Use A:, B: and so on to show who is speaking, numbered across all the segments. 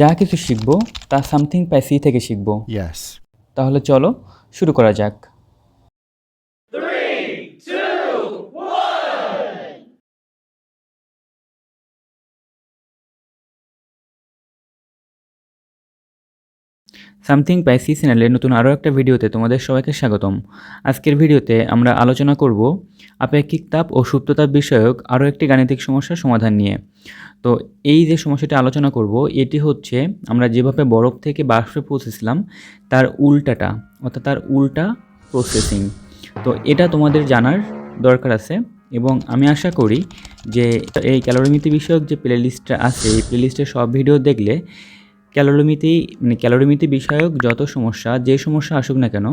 A: যা কিছু শিখব তা সামথিং প্যাসি থেকে শিখব. তাহলে চলো শুরু করা যাক। সামথিং প্যাসি চ্যানেলের নতুন আরও একটা ভিডিওতে তোমাদের সবাইকে স্বাগতম। আজকের ভিডিওতে আমরা আলোচনা করব আপেক্ষিক তাপ ও সুপ্ততাপ বিষয়ক আরও একটি গাণিতিক সমস্যার সমাধান নিয়ে। তো এই যে সমস্যাটি আলোচনা করব, এটি হচ্ছে আমরা যেভাবে বরফ থেকে বাষ্পে পৌঁছেছিলাম, তার উল্টাটা, অর্থাৎ তার উল্টা প্রসেসিং তো এটা তোমাদের জানার দরকার আছে এবং আমি আশা করি যে এই ক্যালোরিমিতি বিষয়ক যে প্লেলিস্টটা আছে, এই প্লেলিস্টের সব ভিডিও দেখলে ক্যালোরিমিতি মানে ক্যালোরিমিতি বিষয়ক যত সমস্যা, যে সমস্যা আসুক না কেন,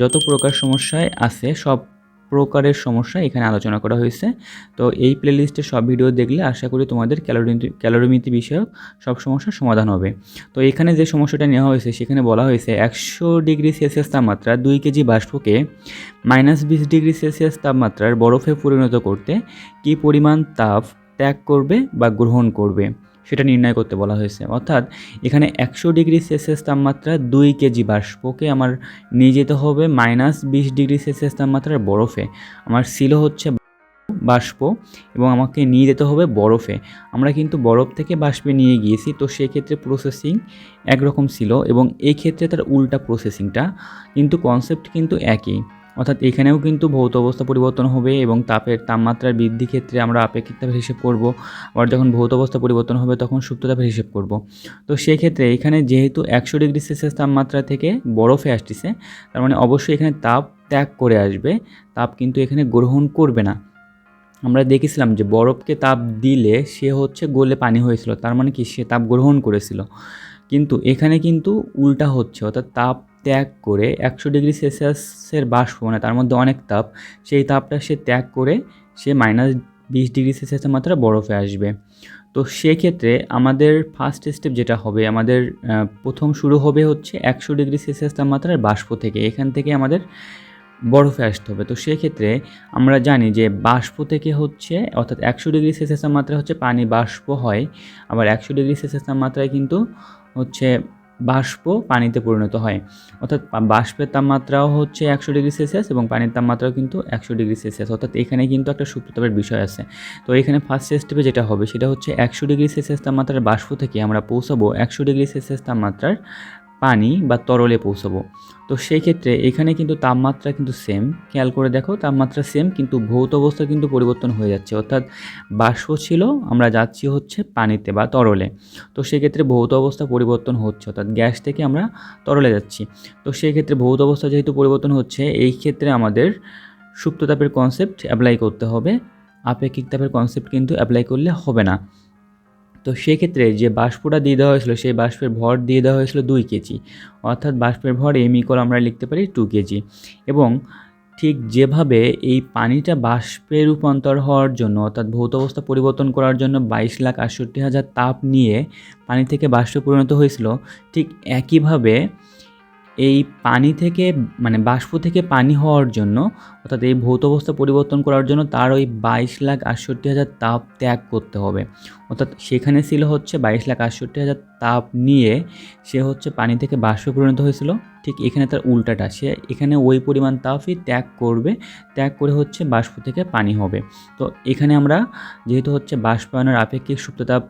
A: যত প্রকার সমস্যায় আছে, সব প্রকারের সমস্যা এখানে আলোচনা করা হয়েছে। তো এই প্লেলিস্টের সব ভিডিও দেখলে আশা করি তোমাদের ক্যালোরিমিতি ক্যালোরিমিতি বিষয়ক সব সমস্যার সমাধান হবে। তো এখানে যে সমস্যাটা নেওয়া হয়েছে, সেখানে বলা হয়েছে একশো ডিগ্রি সেলসিয়াস তাপমাত্রা দুই কেজি বাষ্পকে মাইনাস বিশ ডিগ্রি সেলসিয়াস তাপমাত্রার বরফে পরিণত করতে কী পরিমাণ তাপ ত্যাগ করবে বা গ্রহণ করবে? সেটা নির্ণয় করতে বলা হয়েছে। অর্থাৎ এখানে একশো ডিগ্রি সেলসিয়াস তাপমাত্রা দুই কেজি বাষ্পকে আমার নিয়ে যেতে হবে মাইনাস বিশ ডিগ্রি সেলসিয়াস তাপমাত্রার বরফে। আমার ছিল হচ্ছে বাষ্প এবং আমাকে নিয়ে যেতে হবে বরফে। আমরা কিন্তু বরফ থেকে বাষ্পে নিয়ে গিয়েছি, তো সেক্ষেত্রে প্রসেসিং একরকম ছিল এবং এই ক্ষেত্রে তার উল্টা প্রসেসিংটা কিন্তু কনসেপ্ট কিন্তু একই। অর্থাৎ এখানেও কিন্তু ভৌত অবস্থা পরিবর্তন হবে এবং তাপের তাপমাত্রার বৃদ্ধি ক্ষেত্রে আমরা আপেক্ষিক তাপের হিসেব করব। আবার যখন ভৌত অবস্থা পরিবর্তন হবে তখন সুপ্ত তাপের হিসেব করব। তো সেই ক্ষেত্রে এখানে যেহেতু একশো ডিগ্রি সেলসিয়াস তাপমাত্রা থেকে বরফে আসতেছে, তার মানে অবশ্যই এখানে তাপ ত্যাগ করে আসবে। তাপ কিন্তু এখানে গ্রহণ করবে না। আমরা দেখেছিলাম যে বরফকে তাপ দিলে সে হচ্ছে গলে পানি হয়েছিল, তার মানে কি? সে তাপ গ্রহণ করেছিল। কিন্তু এখানে কিন্তু উল্টা হচ্ছে, অর্থাৎ তাপ ত্যাগ করে একশো ডিগ্রি সেলসিয়াসের বাষ্প মানে তার মধ্যে অনেক তাপ, সেই তাপটা সে ত্যাগ করে সে মাইনাস বিশ ডিগ্রি সেলসিয়াসের মাত্রা বরফে আসবে। তো সেক্ষেত্রে আমাদের ফার্স্ট স্টেপ যেটা হবে, আমাদের প্রথম শুরু হবে হচ্ছে একশো ডিগ্রি সেলসিয়াস তাপমাত্রার বাষ্প থেকে, এখান থেকে আমাদের বরফে আসতে হবে। তো সেক্ষেত্রে আমরা জানি যে বাষ্প থেকে হচ্ছে, অর্থাৎ একশো ডিগ্রি সেলসিয়াস তাপমাত্রা হচ্ছে পানি বাষ্প হয়, আবার একশো ডিগ্রি সেলসিয়াস তাপমাত্রায় কিন্তু হচ্ছে বাষ্প পানিতে পরিণত হয়। অর্থাৎ বাষ্পের তাপমাত্রাও হচ্ছে একশো ডিগ্রি সেলসিয়াস এবং পানির তাপমাত্রাও কিন্তু একশো ডিগ্রি সেলসিয়াস। অর্থাৎ এখানে কিন্তু একটা সুপ্রতাপের বিষয় আছে। তো এখানে ফার্স্ট স্টেপে যেটা হবে, সেটা হচ্ছে একশো ডিগ্রি সেলসিয়াস তাপমাত্রার বাষ্প থেকে আমরা পৌঁছাবো একশো ডিগ্রি সেলসিয়াস তাপমাত্রার পানি বা তরলে পৌঁছাবো। তো সেই ক্ষেত্রে এখানে কিন্তু তাপমাত্রা কিন্তু সেম খেয়াল করে দেখো, তাপমাত্রা সেম কিন্তু ভৌত অবস্থা কিন্তু পরিবর্তন হয়ে যাচ্ছে। অর্থাৎ বাষ্প ছিল, আমরা যাচ্ছি হচ্ছে পানিতে বা তরলে। তো সেক্ষেত্রে ভৌত অবস্থা পরিবর্তন হচ্ছে, অর্থাৎ গ্যাস থেকে আমরা তরলে যাচ্ছি। তো সেই ক্ষেত্রে ভৌত অবস্থা যেহেতু পরিবর্তন হচ্ছে, এই ক্ষেত্রে আমাদের সুপ্ত তাপের কনসেপ্ট অ্যাপ্লাই করতে হবে। আপেক্ষিক তাপের কনসেপ্ট কিন্তু অ্যাপ্লাই করলে হবে না। তো সেক্ষেত্রে যে বাষ্পটা দিয়ে দেওয়া হয়েছিল, সেই বাষ্পের ভর দিয়ে দেওয়া হয়েছিল দুই কেজি। অর্থাৎ বাষ্পের ভর এম ইকল আমরা লিখতে পারি টু কেজি। এবং ঠিক যেভাবে এই পানিটা বাষ্পে রূপান্তর হওয়ার জন্য, অর্থাৎ ভৌত অবস্থা পরিবর্তন করার জন্য বাইশ লাখ আটষট্টি হাজার তাপ নিয়ে পানি থেকে বাষ্পে পরিণত হয়েছিল, ঠিক একইভাবে এই পানি থেকে মানে বাষ্প থেকে পানি হওয়ার জন্য, অর্থাৎ এই ভৌত অবস্থা পরিবর্তন করার জন্য তার ওই বাইশ লাখ আটষট্টি হাজার তাপ ত্যাগ করতে হবে। অর্থাৎ সেখানে ছিল হচ্ছে বাইশ লাখ আটষট্টি হাজার তাপ নিয়ে সে হচ্ছে পানি থেকে বাষ্পে পরিণত হয়েছিল। ঠিক এখানে তার উল্টাটা, সে এখানে ওই পরিমাণ তাপই ত্যাগ করবে, ত্যাগ করে হচ্ছে বাষ্প থেকে পানি হবে। তো এখানে আমরা যেহেতু হচ্ছে বাষ্পায়নের আপেক্ষিক সুপ্ততাপ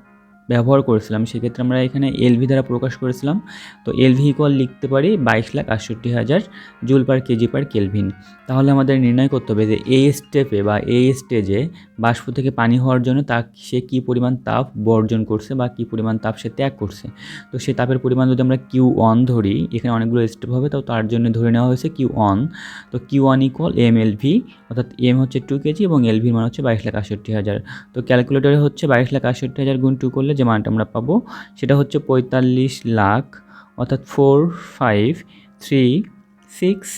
A: ব্যবহার করেছিলাম। সেক্ষেত্রে আমরা এখানে এলভি দ্বারা প্রকাশ করেছিলাম। তো এলভি ইকুয়াল লিখতে পারি বাইশ লাখ আটষট্টি হাজার joule per kg per kelvin তাহলে আমাদের নির্ণয় করতে হবে যে এই স্টেপে বা এই স্টেজে বাষ্প থেকে পানি হওয়ার জন্য তা সে কী পরিমাণ তাপ বর্জন করছে বা কী পরিমাণ তাপ সে ত্যাগ করছে। তো সে তাপের পরিমাণ যদি আমরা কিউ অন ধরি, এখানে অনেকগুলো স্টেপ হবে, তো তার জন্য ধরে নেওয়া হয়েছে কিউ অন তো q one equal m l v অর্থাৎ এম হচ্ছে টু কেজি এবং এল ভির মান হচ্ছে বাইশ লাখ আটষট্টি হাজার। তো ক্যালকুলেটরে হচ্ছে বাইশ লাখ আটষট্টি হাজার গুণ টু করলে যে মানটা আমরা পাবো, সেটা হচ্ছে পঁয়তাল্লিশ লাখ, অর্থাৎ four five three six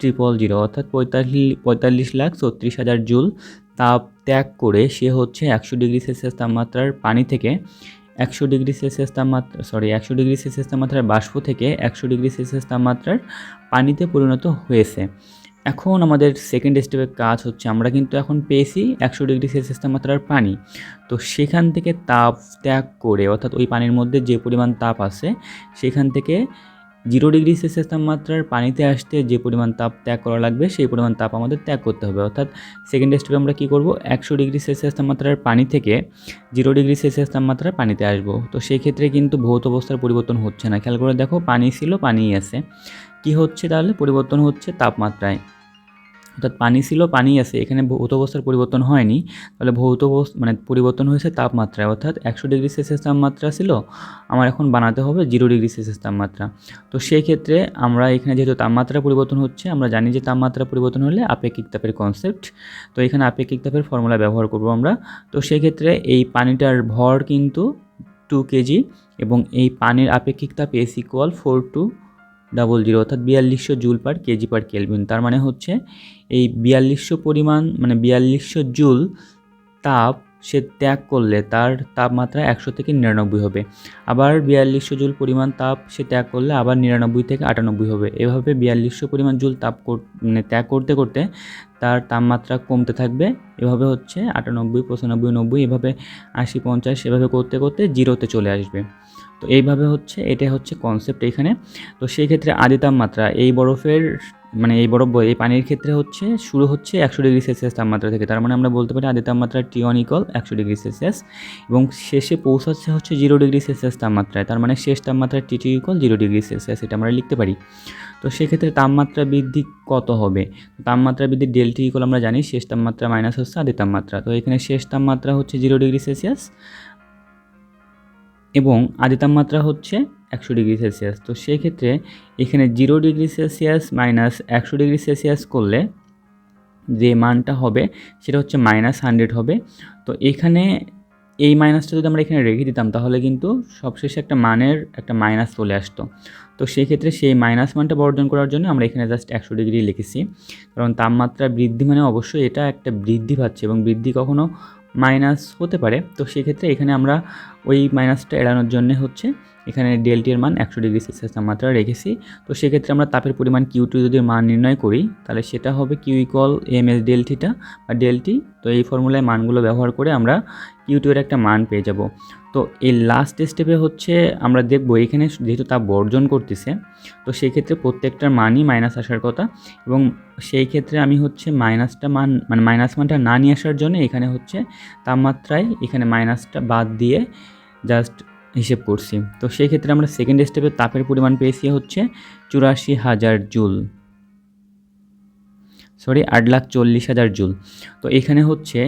A: triple zero অর্থাৎ পঁয়তাল্লিশ পঁয়তাল্লিশ লাখ ছত্রিশ হাজার জুল তাপ ত্যাগ করে সে হচ্ছে একশো ডিগ্রি সেলসিয়াস তাপমাত্রার পানি থেকে একশো ডিগ্রি সেলসিয়াস তাপমাত্রা সরি একশো ডিগ্রি সেলসিয়াস তাপমাত্রার বাষ্প থেকে একশো ডিগ্রি সেলসিয়াস তাপমাত্রার পানিতে পরিণত হয়েছে। এখন আমাদের সেকেন্ড স্টেপের কাজ হচ্ছে, আমরা কিন্তু এখন পেয়েছি একশো ডিগ্রি সেলসিয়াস তাপমাত্রার পানি। তো সেখান থেকে তাপ ত্যাগ করে, অর্থাৎ ওই পানির মধ্যে যে পরিমাণ তাপ আছে, সেখান থেকে জিরো ডিগ্রি সেলসিয়াস তাপমাত্রার পানিতে আসতে যে পরিমাণ তাপ ত্যাগ করা লাগবে, সেই পরিমাণ তাপ আমাদের ত্যাগ করতে হবে। অর্থাৎ সেকেন্ড স্টেপে আমরা কী করব? একশো ডিগ্রি সেলসিয়াস তাপমাত্রার পানি থেকে জিরো ডিগ্রি সেলসিয়াস তাপমাত্রার পানিতে আসব। তো সেই ক্ষেত্রে কিন্তু ভৌত অবস্থার পরিবর্তন হচ্ছে না। খেয়াল করে দেখো, পানি ছিল, পানিই আছে। কি হচ্ছে তাহলে? পরিবর্তন হচ্ছে তাপমাত্রায়। অর্থাৎ পানি ছিল পানি আছে। এখানে ভৌত অবস্থার পরিবর্তন হয়নি। তাহলে ভৌত মানে পরিবর্তন হয়েছে তাপমাত্রায় অর্থাৎ একশো ডিগ্রি সেলসিয়াস তাপমাত্রা ছিল, আমার এখন বানাতে হবে জিরো ডিগ্রি সেলসিয়াস তাপমাত্রা। তো সেই ক্ষেত্রে আমরা এখানে যেহেতু তাপমাত্রা পরিবর্তন হচ্ছে, আমরা জানি যে তাপমাত্রা পরিবর্তন হলে আপেক্ষিক তাপের কনসেপ্ট তো এখানে আপেক্ষিক তাপের ফর্মুলা ব্যবহার করব আমরা। তো সেই ক্ষেত্রে এই পানিটার ভর কিন্তু টু কেজি এবং এই পানির আপেক্ষিক তাপ s equal four two double zero অর্থাৎ বিয়াল্লিশশো joule per kg per kelvin তার মানে হচ্ছে এই বিয়াল্লিশশো পরিমাণ মানে বিয়াল্লিশশো জুল তাপ সে ত্যাগ করলে তার তাপমাত্রা একশো থেকে নিরানব্বই হবে। আবার বিয়াল্লিশশো জুল পরিমাণ তাপ সে ত্যাগ করলে আবার নিরানব্বই থেকে আটানব্বই হবে। এভাবে বিয়াল্লিশশো পরিমাণ জুল তাপ মানে ত্যাগ করতে করতে তার তাপমাত্রা কমতে থাকবে। এভাবে হচ্ছে আটানব্বই, পঁচানব্বই, নব্বই, এভাবে আশি, পঞ্চাশ, এভাবে করতে করতে জিরোতে চলে আসবে। তো এইভাবে হচ্ছে এটা হচ্ছে কনসেপ্ট এখানে। তো সেই ক্ষেত্রে আদি তাপমাত্রা, এই বরফের মানে এই বরফ, এই পানির ক্ষেত্রে হচ্ছে শুরু হচ্ছে একশো ডিগ্রি সেলসিয়াস তাপমাত্রা থেকে। তার মানে আমরা বলতে পারি আদি তাপমাত্রা টি অন ইকল একশো ডিগ্রি সেলসিয়াস এবং শেষে পৌঁছাচ্ছে হচ্ছে জিরো ডিগ্রি সেলসিয়াস তাপমাত্রায়। তার মানে শেষ তাপমাত্রা টি t equal zero degree Celsius, এটা আমরা লিখতে পারি। তো সেক্ষেত্রে তাপমাত্রা বৃদ্ধি কত হবে? তাপমাত্রা বৃদ্ধি ডেলটি ইকল আমরা জানি, শেষ তাপমাত্রা মাইনাস হচ্ছে আদি তাপমাত্রা। তো এখানে শেষ তাপমাত্রা হচ্ছে জিরো ডিগ্রি সেলসিয়াস এবং আদি তাপমাত্রা হচ্ছে একশো ডিগ্রি সেলসিয়াস। তো সেই ক্ষেত্রে এখানে জিরো ডিগ্রি সেলসিয়াস মাইনাস একশো ডিগ্রি সেলসিয়াস করলে যে মানটা হবে সেটা হচ্ছে মাইনাস হান্ড্রেড হবে। তো এখানে এই মাইনাসটা যদি আমরা এখানে রেখে দিতাম তাহলে কিন্তু সবশেষে একটা মানের একটা মাইনাস চলে আসতো। তো সেই ক্ষেত্রে সেই মাইনাস মানটা বর্জন করার জন্য আমরা এখানে জাস্ট একশো ডিগ্রি লিখেছি। কারণ তাপমাত্রা বৃদ্ধি মানে অবশ্যই এটা একটা বৃদ্ধি পাচ্ছে এবং বৃদ্ধি কখনো মাইনাস হতে পারে। তো সেক্ষেত্রে এখানে আমরা ওই মাইনাসটা এড়ানোর জন্য হচ্ছে এখানে ডেলটির মান একশো ডিগ্রি সেলসিয়াস তাপমাত্রা রেখেছি। তো সেক্ষেত্রে আমরা তাপের পরিমাণ কিউ টু যদি মান নির্ণয় করি, তাহলে সেটা হবে কিউ ইকল এম এস ডেলটিটা বা ডেলটি তো এই ফর্মুলায় মানগুলো ব্যবহার করে আমরা কিউ টু এর একটা মান পেয়ে যাব। তো এই লাস্ট স্টেপে হচ্ছে আমরা দেখব এখানে যেহেতু তাপ বর্জন করতেছে, তো সেই ক্ষেত্রে প্রত্যেকটার মানই মাইনাস আসার কথা এবং সেই ক্ষেত্রে আমি হচ্ছে মাইনাসটা মান মানে মাইনাস মানটা না নিয়ে আসার জন্য এখানে হচ্ছে তাপমাত্রায় এখানে মাইনাসটা বাদ দিয়ে জাস্ট হিসেব করছি। তো সেই ক্ষেত্রে আমরা সেকেন্ড স্টেপে তাপের পরিমাণ পেয়েছি হচ্ছে চুরাশি হাজার জুল। সরি আট লাখ চল্লিশ হাজার জুল। তো এখানে হচ্ছে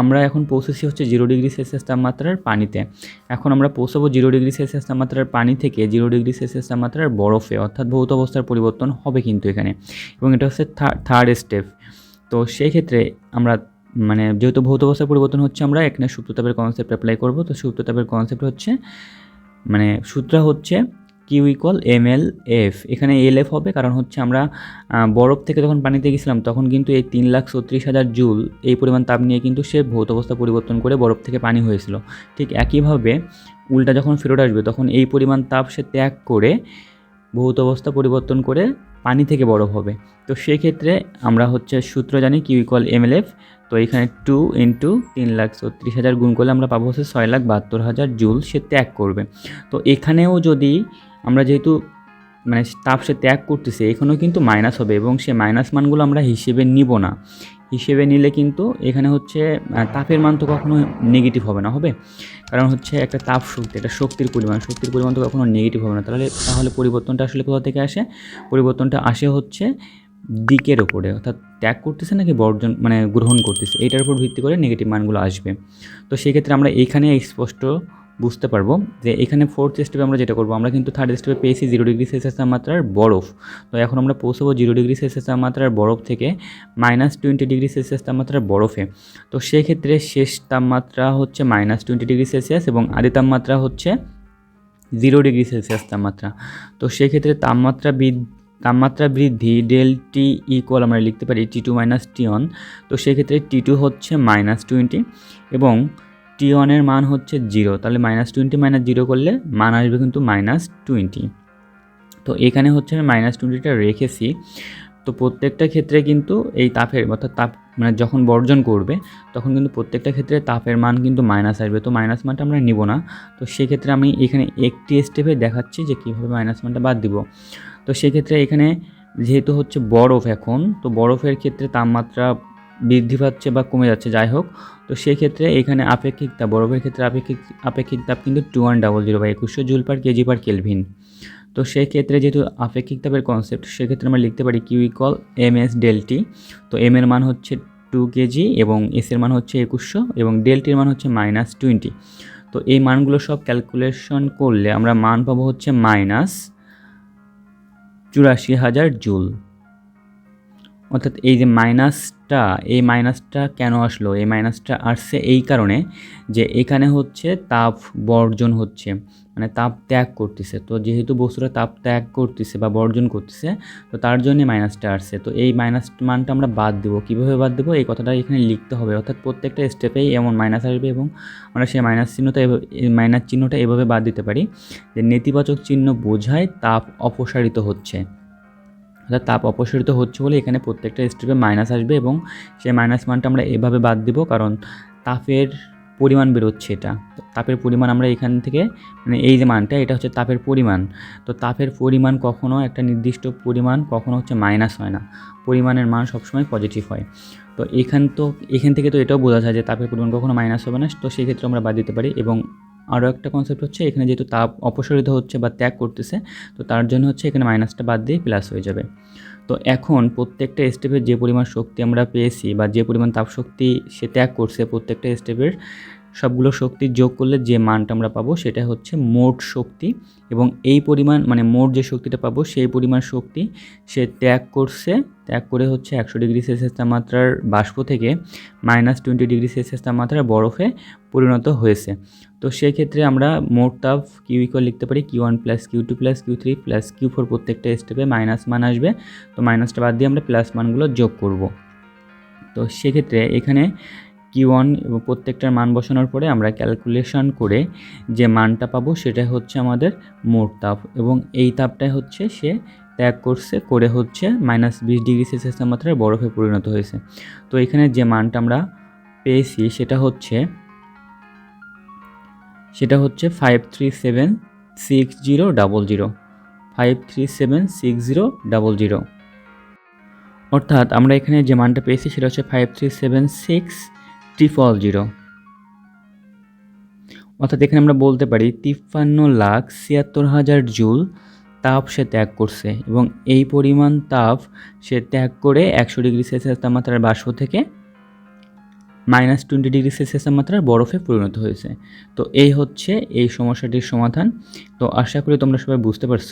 A: আমরা এখন পৌঁছেছি হচ্ছে জিরো ডিগ্রি সেলসিয়াস তাপমাত্রার পানিতে। এখন আমরা পৌঁছাবো জিরো ডিগ্রি সেলসিয়াস তাপমাত্রার পানি থেকে জিরো ডিগ্রি সেলসিয়াস তাপমাত্রার বরফে, অর্থাৎ ভৌত অবস্থার পরিবর্তন হবে কিন্তু এখানে। এবং এটা হচ্ছে থার্ড স্টেপ তো সেই ক্ষেত্রে আমরা মানে যেহেতু ভৌত অবস্থার পরিবর্তন হচ্ছে আমরা, এখানে সুপ্ততাপের কনসেপ্ট অ্যাপ্লাই করব। তো সুপ্ততাপের কনসেপ্ট হচ্ছে মানে সূত্র হচ্ছে q equal m l f এখানে এল এফ হবে, কারণ হচ্ছে আমরা বরফ থেকে যখন পানিতে গেছিলাম, তখন কিন্তু এই তিন লাখ ছত্রিশ হাজার জুল, এই পরিমাণ তাপ নিয়ে কিন্তু সে ভৌত অবস্থা পরিবর্তন করে বরফ থেকে পানি হয়েছিল। ঠিক একইভাবে উল্টা যখন ফেরত আসবে, তখন এই পরিমাণ তাপ সে ত্যাগ করে ভৌত অবস্থা পরিবর্তন করে পানি থেকে বরফ হবে। তো সেক্ষেত্রে আমরা হচ্ছে সূত্র জানি q equal m l f তো এখানে টু ইন্টু তিন লাখ ছত্রিশ হাজার গুণ করলে আমরা পাবো হচ্ছে ছয় লাখ বাহাত্তর হাজার জুল সে ত্যাগ করবে। তো এখানেও যদি আমরা যেহেতু মানে তাপ সে ত্যাগ করতেছে, এখানেও কিন্তু মাইনাস হবে এবং সে মাইনাস মানগুলো আমরা হিসেবে নিব না। হিসেবে নিলে কিন্তু এখানে হচ্ছে তাপের মান তো কখনো নেগেটিভ হবে না, হবে? কারণ হচ্ছে একটা তাপ শক্তি, একটা শক্তির পরিমাণ শক্তির পরিমাণ তো কখনো নেগেটিভ হবে না। তাহলে তাহলে পরিবর্তনটা আসলে কোথা থেকে আসে? পরিবর্তনটা আসে হচ্ছে দিকের ওপরে অর্থাৎ ত্যাগ করতেছে নাকি বর্জন মানে গ্রহণ করতেছে এইটার উপর ভিত্তি করে নেগেটিভ মানগুলো আসবে। তো সেক্ষেত্রে আমরা এইখানে স্পষ্ট বুঝতে পারব যে এখানে ফোর্থ স্টেপে আমরা যেটা করব, আমরা কিন্তু থার্ড স্টেপে পেয়েছি জিরো ডিগ্রি সেলসিয়াস তাপমাত্রার বরফ। তো এখন আমরা পৌঁছবো জিরো ডিগ্রি সেলসিয়াস তাপমাত্রার বরফ থেকে মাইনাস টোয়েন্টি ডিগ্রি সেলসিয়াস তাপমাত্রার বরফে। তো সেক্ষেত্রে শেষ তাপমাত্রা হচ্ছে মাইনাস টোয়েন্টি ডিগ্রি সেলসিয়াস এবং আদি তাপমাত্রা হচ্ছে জিরো ডিগ্রি সেলসিয়াস তাপমাত্রা। তো সেক্ষেত্রে তাপমাত্রা তাপমাত্রা বৃদ্ধি ডেল টি ইকুয়াল আমরা লিখতে পারি t two minus t one তো সেক্ষেত্রে টি টু হচ্ছে মাইনাস টোয়েন্টি এবং টি ওয়ানের মান হচ্ছে জিরো তাহলে মাইনাস টোয়েন্টি মাইনাস জিরো করলে মান আসবে কিন্তু মাইনাস টোয়েন্টি তো এখানে হচ্ছে আমি মাইনাস টোয়েন্টিটা রেখেছি। তো প্রত্যেকটা ক্ষেত্রে কিন্তু এই তাপের, অর্থাৎ তাপ মানে যখন বর্জন করবে, তখন কিন্তু প্রত্যেকটা ক্ষেত্রে তাপের মান কিন্তু মাইনাস আসবে। তো মাইনাস মানটা আমরা নিব না। তো সেক্ষেত্রে আমি এখানে একটি স্টেপে দেখাচ্ছি যে কীভাবে মাইনাস মানটা বাদ দিব। তো সেক্ষেত্রে এখানে যেহেতু হচ্ছে বরফ এখন, তো বরফের ক্ষেত্রে তাপমাত্রা বৃদ্ধি পাচ্ছে বা কমে যাচ্ছে, যাই হোক। তো সেক্ষেত্রে এখানে আপেক্ষিক তাপ, বরফের ক্ষেত্রে আপেক্ষিক আপেক্ষিক তাপ কিন্তু টু ওয়ান ডাবল জিরো বা একুশশো joule per kg per kelvin তো সেই ক্ষেত্রে যেহেতু আপেক্ষিক তাপের কনসেপ্ট সেক্ষেত্রে আমরা লিখতে পারি q equal m s delta t তো এম এর মান হচ্ছে টু কেজি এবং এস এর মান হচ্ছে একুশশো এবং ডেলটির মান হচ্ছে মাইনাস টোয়েন্টি তো এই মানগুলো সব ক্যালকুলেশন করলে আমরা মান পাবো হচ্ছে মাইনাস চুরাশি হাজার জুল। অর্থাৎ এই যে মাইনাসটা, এই মাইনাসটা কেন আসলো? এই মাইনাসটা আসছে এই কারণে যে এখানে হচ্ছে তাপ বর্জন হচ্ছে মানে তাপ ত্যাগ করতেছে। তো যেহেতু বস্তুটা তাপ ত্যাগ করতেছে বা বর্জন করতেছে, তো তার জন্য মাইনাসটা আসছে। তো এই মাইনাস মানটা আমরা বাদ দেবো। কীভাবে বাদ দেবো? এই কথাটা এখানে লিখতে হবে। অর্থাৎ প্রত্যেকটা স্টেপেই এমন মাইনাস আসবে এবং আমরা সেই মাইনাস চিহ্নটা মাইনাস চিহ্নটা এভাবে বাদ দিতে পারি। যে নেতিবাচক চিহ্ন বোঝায় তাপ অপসারিত হচ্ছে। অর্থাৎ তাপ অপসারিত হচ্ছে বলে এখানে প্রত্যেকটা স্টেপে মাইনাস আসবে এবং সেই মাইনাস মানটা আমরা এভাবে বাদ দিব কারণ তাপের পরিমাণ বেরোচ্ছে এটা। তাপের পরিমাণ আমরা এখান থেকে মানে এই যে মানটা, এটা হচ্ছে তাপের পরিমাণ। তো তাপের পরিমাণ কখনো একটা নির্দিষ্ট পরিমাণ কখনো হচ্ছে মাইনাস হয় না। পরিমাণের মান সবসময় পজিটিভ হয়। তো এখান তো, এখান থেকে তো এটাও বোঝা যায় যে তাপের পরিমাণ কখনো মাইনাস হবে না। তো সেই ক্ষেত্রে আমরা বাদ দিতে পারি এবং আরও একটা কনসেপ্ট হচ্ছে, এখানে যেহেতু তাপ অপসারিত হচ্ছে বা ত্যাগ করতেছে, তো তার জন্য হচ্ছে এখানে মাইনাসটা বাদ দিয়ে প্লাস হয়ে যাবে। তো এখন প্রত্যেকটা স্টেপের যে পরিমাণ শক্তি আমরা পেয়েছি বা যে পরিমাণ তাপ শক্তি সে ত্যাগ করছে প্রত্যেকটা স্টেপের সবগুলো শক্তি যোগ করলে যে মানটা আমরা পাবো সেটা হচ্ছে মোট শক্তি এবং এই পরিমাণ মানে মোট যে শক্তিটা পাবো সেই পরিমাণ শক্তি সে ত্যাগ করছে, ত্যাগ করে হচ্ছে একশো ডিগ্রি সেলসিয়াস তাপমাত্রার বাষ্প থেকে মাইনাস টোয়েন্টি ডিগ্রি সেলসিয়াস তাপমাত্রার বরফে পরিণত হয়েছে। তো সেক্ষেত্রে আমরা মোট তাপ কিউ ইকুয়াল লিখতে পারি q one plus q two plus q three plus q four প্রত্যেকটা স্টেপে মাইনাস মান আসবে। তো মাইনাসটা বাদ দিয়ে আমরা প্লাস মানগুলো যোগ করব। তো সেক্ষেত্রে এখানে কিউ ওয়ান এবং প্রত্যেকটার মান বসানোর পরে আমরা ক্যালকুলেশন করে যে মানটা পাবো সেটা হচ্ছে আমাদের মোট তাপ এবং এই তাপটাই হচ্ছে সে ত্যাগ করছে করে হচ্ছে মাইনাস বিশ ডিগ্রি সেলসিয়াস তাপমাত্রায় বরফে পরিণত হয়েছে। তো এখানে যে মানটা আমরা পেয়েছি সেটা হচ্ছে সেটা হচ্ছে five three seven six zero double zero five three seven six zero double zero অর্থাৎ আমরা এখানে যে মানটা পেয়েছি সেটা হচ্ছে five three seven six triple zero অর্থাৎ এখানে আমরা বলতে পারি তিপ্পান্ন লাখ ছিয়াত্তর হাজার জুল তাপ সে ত্যাগ করছে এবং এই পরিমাণ তাপ সে ত্যাগ করে একশো ডিগ্রি সেলসিয়াস তাপমাত্রার বাষ্প থেকে মাইনাস টোয়েন্টি ডিগ্রি সেলসিয়াস তাপমাত্রার বরফে পরিণত হয়েছে। তো এই হচ্ছে এই সমস্যাটির সমাধান। তো আশা করি তোমরা সবাই বুঝতে পারছ।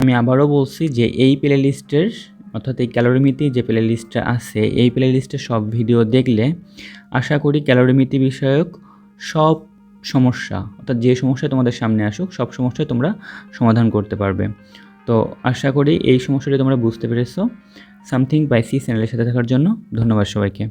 A: আমি আবারও বলছি যে এই প্লে লিস্টের অর্থাৎ এই ক্যালোরিমিতি যে প্লে লিস্টটা আছে, এই প্লে লিস্টে সব ভিডিও দেখলে আশা করি ক্যালোরিমিতি বিষয়ক সব সমস্যা, অর্থাৎ যে সমস্যা তোমাদের সামনে আসুক, সব সমস্যা তোমরা সমাধান করতে পারবে। তো আশা করি এই সমস্যাটি তোমরা বুঝতে পেরেছ। সামথিং বাই সি চ্যানেলের সাথে থাকার জন্য ধন্যবাদ সবাইকে।